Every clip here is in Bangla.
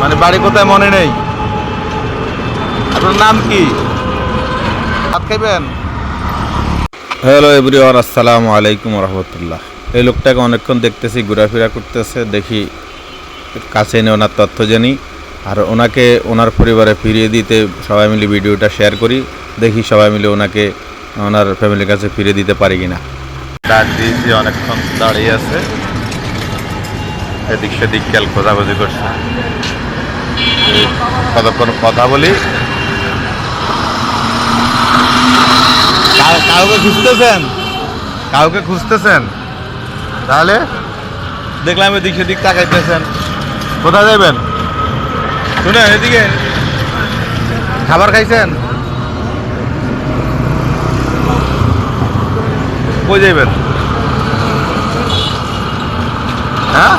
মানে বাড়ি কোথায় মনে নেই? আপনার নাম কি? ভাত খাইবেন? হ্যালো এভরিওয়ান আসসালামু আলাইকুম রহমতুল্লাহ। এই লোকটাকে অনেকক্ষণ দেখতেছি ঘোরাফেরা করতেছে দেখি কাছে এনে ওনার তথ্য জানি। আর ওনাকে ওনার পরিবারে ফিরিয়ে দিতে সবাই মিলে ভিডিওটা শেয়ার করি দেখি সবাই মিলে ওনাকে ওনার ফ্যামিলির কাছে ফিরিয়ে দিতে পারি কিনা। ডাক দিয়েছি অনেকক্ষণ দাঁড়িয়ে আছে। এদিক সেদিক খেয়াল খোঁজাখুঁজি করছে। কতক্ষণ কথা বলি? কাউকে খুঁজতেছেন? কাউকে খুঁজতেছেন? তাহলে? দেখলাম এদিক সেদিক তাকাইতেছেন। কোথায় যাবেন শুনে এদিকে। খাবার খাইছেন? কই যাইবেন? হ্যাঁ?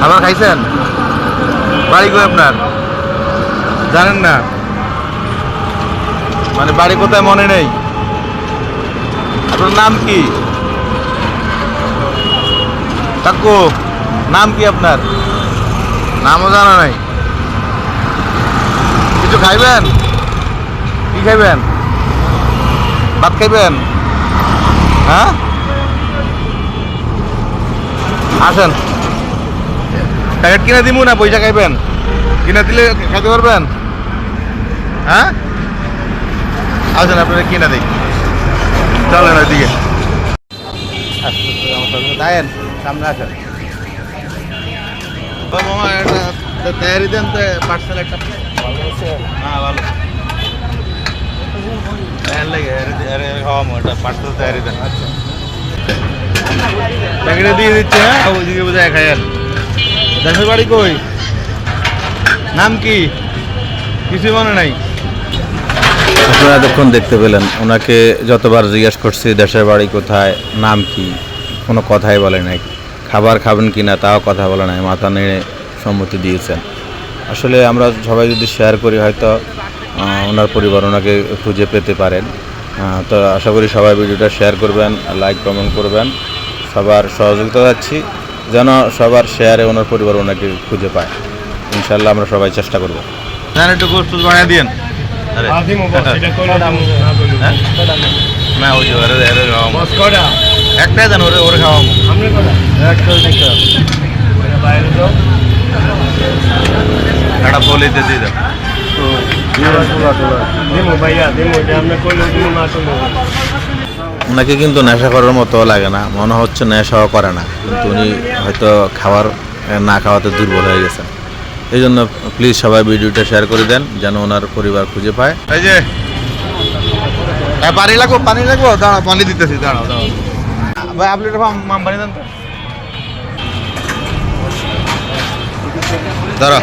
খাবার খাইছেন? বাড়ি কই আপনার? জানেন না? মানে বাড়ি কোথায় মনে নেই? আপনার নাম কি? কাকু, নাম কি আপনার? নামও জানা নাই। কিছু খাইবেন? কি খাইবেন? ভাত খাইবেন? হ্যাঁ? আসেন। প্যাকেট কিনে দিব না পয়সা খাইবেন? কিনে দিলে খাইতে পারবেন? হ্যাঁ? আসেন আপনারা কিনে দিই। চলেন ওইদিকে। দায়েন সামনে আসেন। তৈরি দেন তো পার্সেল একটা। হ্যাঁ ভালো। তৈরি লাগে আরে খাওয়ামো এটা পার্সেল তৈরি দেন। আচ্ছা। প্যাকেটে দিয়ে দিচ্ছে হ্যাঁ? ওইদিকে বোঝায় খাইয়েন। দেশের বাড়ি কই? নাম কি? কিছুই মনে নাই। আপনারা এতক্ষণ দেখতে পেলেন, ওনাকে যতবার জিজ্ঞেস করছি, দেশের বাড়ি কোথায়, নাম কি? কোনো কথাই বলে নাই। খাবার খাবেন কি না, তাও কথা বলে নাই, মাথা নেড়ে সম্মতি দিয়েছেন। আসলে আমরা সবাই যদি শেয়ার করি, হয়তো ওনার পরিবার ওনাকে খুঁজে পেতে পারেন। তো আশা করি সবাই ভিডিওটা শেয়ার করবেন লাইক কমেন্ট করবেন। সবার সহযোগিতা যাচ্ছি যেন সবার শেয়ারে ওনার পরিবার ওনাকে খুঁজে পায়। ইনশাল্লাহ আমরা সবাই চেষ্টা করব। হ্যাঁ একটু বানিয়ে দিন আরে। হ্যাঁ? না ওই একটাই দেন ওরে ওরে খাওয়াবো একটা পলিতে দিয়ে দেন ওনাকে কিন্তু নেশা করার মতো লাগে না। মনে হচ্ছে নেশাও করে না। কিন্তু উনি হয়তো খাবার না খাওয়াতে দুর্বল হয়ে গেছেন। এই জন্য প্লিজ সবাই ভিডিওটা শেয়ার করে দেন, যেন ওনার পরিবার খুঁজে পায়। এই যে পানি লাগবো পানি লাগবো? দাঁড়াও, পানি দিতেছি, দাঁড়াও দাঁড়াও। ভাই, আপনি দাঁড়াও।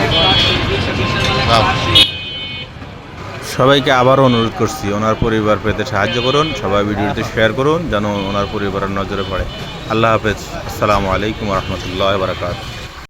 সবাইকে আবারও অনুরোধ করছি, ওনার পরিবার পেতে সাহায্য করুন, সবাই ভিডিওটি শেয়ার করুন, যেন ওনার পরিবারের নজরে পড়ে। আল্লাহ হাফেজ। আসসালামু আলাইকুম রহমতুল্লাহ বারকাত